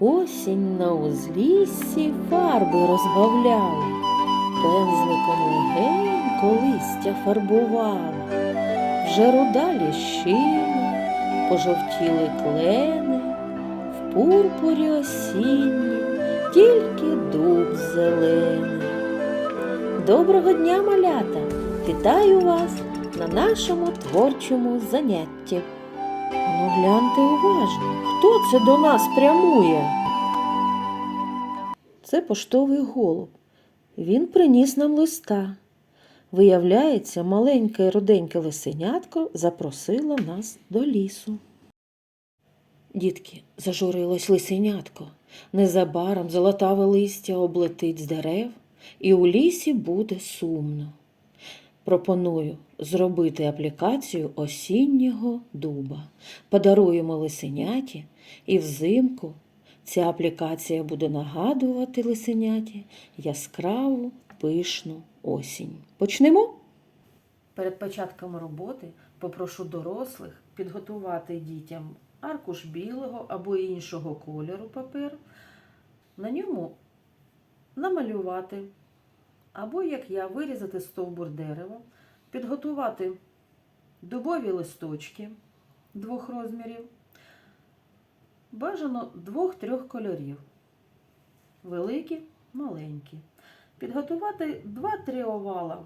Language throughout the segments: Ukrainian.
Осінь на узліссі фарби розбавляла, пензликом легенько листя фарбувала, вже руда ліщина, пожовтіли клени, в пурпурі осінні тільки дуб зелений. Доброго дня, малята! Вітаю вас на нашому творчому занятті. Ну, гляньте уважно, хто це до нас прямує? Це поштовий голуб. Він приніс нам листа. Виявляється, маленьке руденьке лисенятко запросило нас до лісу. Дітки, зажурилось лисенятко. Незабаром золотаве листя облетить з дерев, і у лісі буде сумно. Пропоную зробити аплікацію осіннього дуба. Подаруємо лисеняті, і взимку ця аплікація буде нагадувати лисеняті яскраву пишну осінь. Почнемо? Перед початком роботи попрошу дорослих підготувати дітям аркуш білого або іншого кольору паперу. На ньому намалювати або, як я, вирізати стовбур дерева, підготувати дубові листочки двох розмірів, бажано двох-трьох кольорів, великі, маленькі. Підготувати 2-3 овала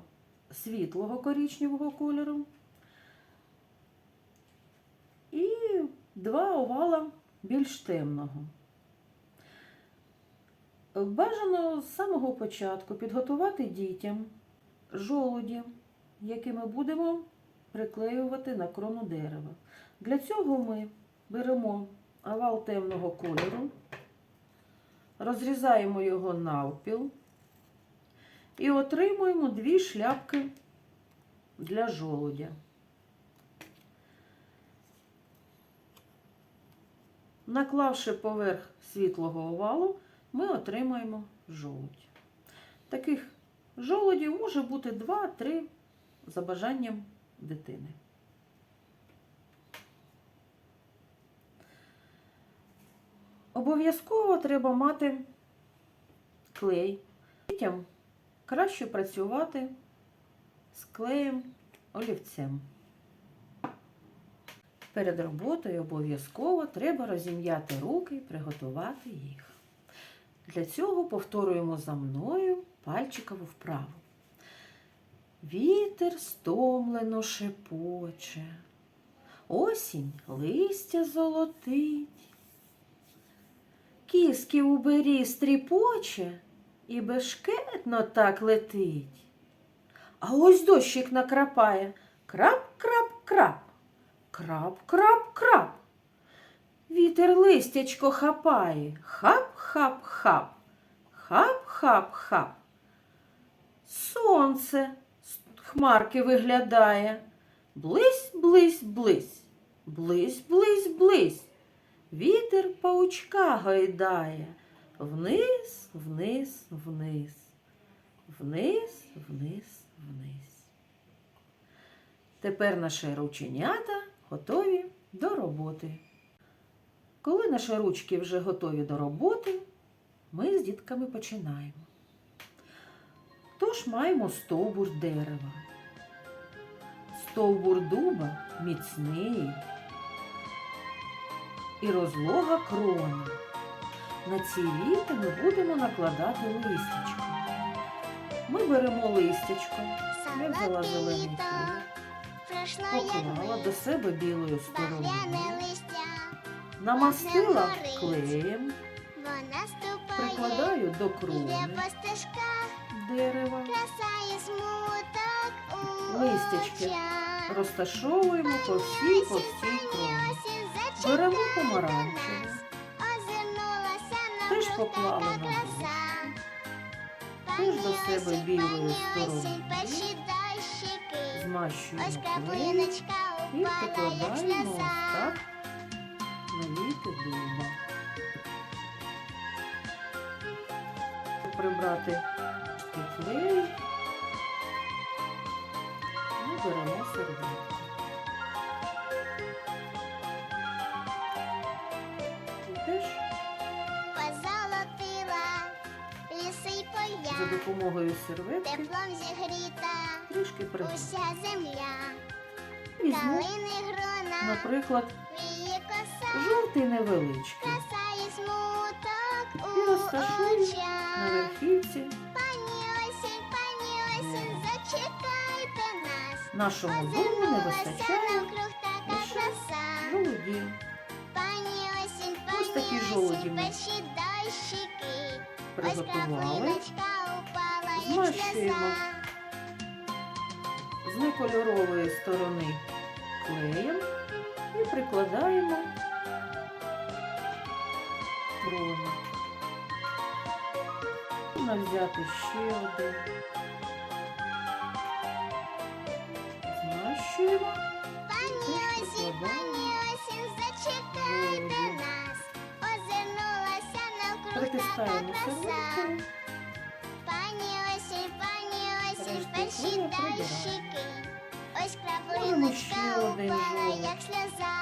світлого коричневого кольору і два овала більш темного. Бажано з самого початку підготувати дітям жолуді, які ми будемо приклеювати на крону дерева. Для цього ми беремо овал темного кольору, розрізаємо його навпіл і отримуємо дві шляпки для жолудя. Наклавши поверх світлого овалу, ми отримаємо жолудь. Таких жолудів може бути 2-3 за бажанням дитини. Обов'язково треба мати клей. Дітям краще працювати з клеєм олівцем. Перед роботою обов'язково треба розім'яти руки і приготувати їх. Для цього повторюємо за мною пальчикову вправу. Вітер стомлено шепоче, осінь листя золотить. Кіски у бері стріпоче і бешкетно так летить. А ось дощик накрапає крап-крап-крап, крап-крап-крап. Вітер листячко хапає, хап-хап-хап, хап-хап-хап. Сонце з хмарки виглядає. Близь, близь, близь, близь, близь, близь. Вітер паучка гайдає. Вниз, вниз, вниз, вниз, вниз, вниз. Тепер наші рученята готові до роботи. Коли наші ручки вже готові до роботи, ми з дітками починаємо. Тож маємо стовбур дерева. Стовбур дуба міцний і розлога крона. На ці віти ми будемо накладати листячко. Ми беремо листячко, я взяла зелений колір, поклала до себе білою стороною, намастила клеєм, прикладаю до крони дерева, Листячки розташовуємо по всій по всій кроні. Беремо помаранчеву, на теж нас поклала на краса. теж до себе білою стороною. Змащуємо клеєм і прикладаємо ось так застелити дуба. Прибрати петлею і беремо серветку. За допомогою серветки теплом зігріта трішки пригнути. уся земля, Візьму, калини грона. Наприклад, жовтий невеличкий. і розташую на верхівці Пані осінь, пані осінь, зачекайте нас. нашому дому не вистачає жолудів. Пані осінь, Ось такі пані жолуді ми. Ось Приготували. Змащуємо. З некольорової сторони клеєм і прикладаємо крону. Можна взяти ще один. Змащуємо. Пані осінь, зачекайте нас. Озирнулася навкруг Притискаємо краса. Пані осінь, пані осінь, перші дощики. Ось краплиночка упала, як сльоза.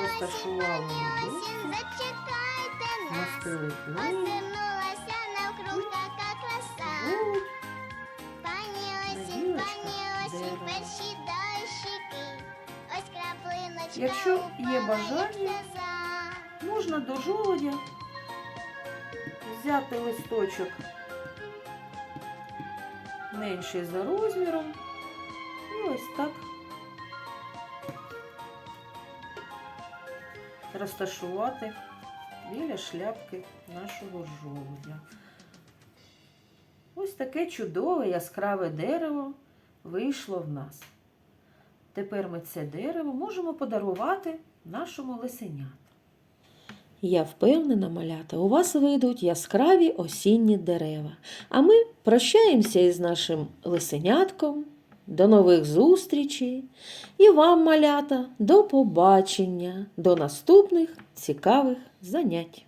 Пані осінь, Розташували пані на осінь, дошці. зачекайте нас. Мастили клеєм. Озирнулася навкруг така краса. Жолудь. Пані осінь, Гілочка пані осінь, дерева. перші дощики. Ось краплиночка Якщо є упала, як бажання, сльоза. Можна до жолудя взяти листочок менший за розміром і ось так Розташувати біля шляпки нашого жолудя. Ось таке чудове яскраве дерево вийшло в нас. Тепер ми це дерево можемо подарувати нашому лисеняту. Я впевнена, малята, у вас вийдуть яскраві осінні дерева. А ми прощаємося із нашим лисенятком. До нових зустрічей. І вам, малята, до побачення, до наступних цікавих занять.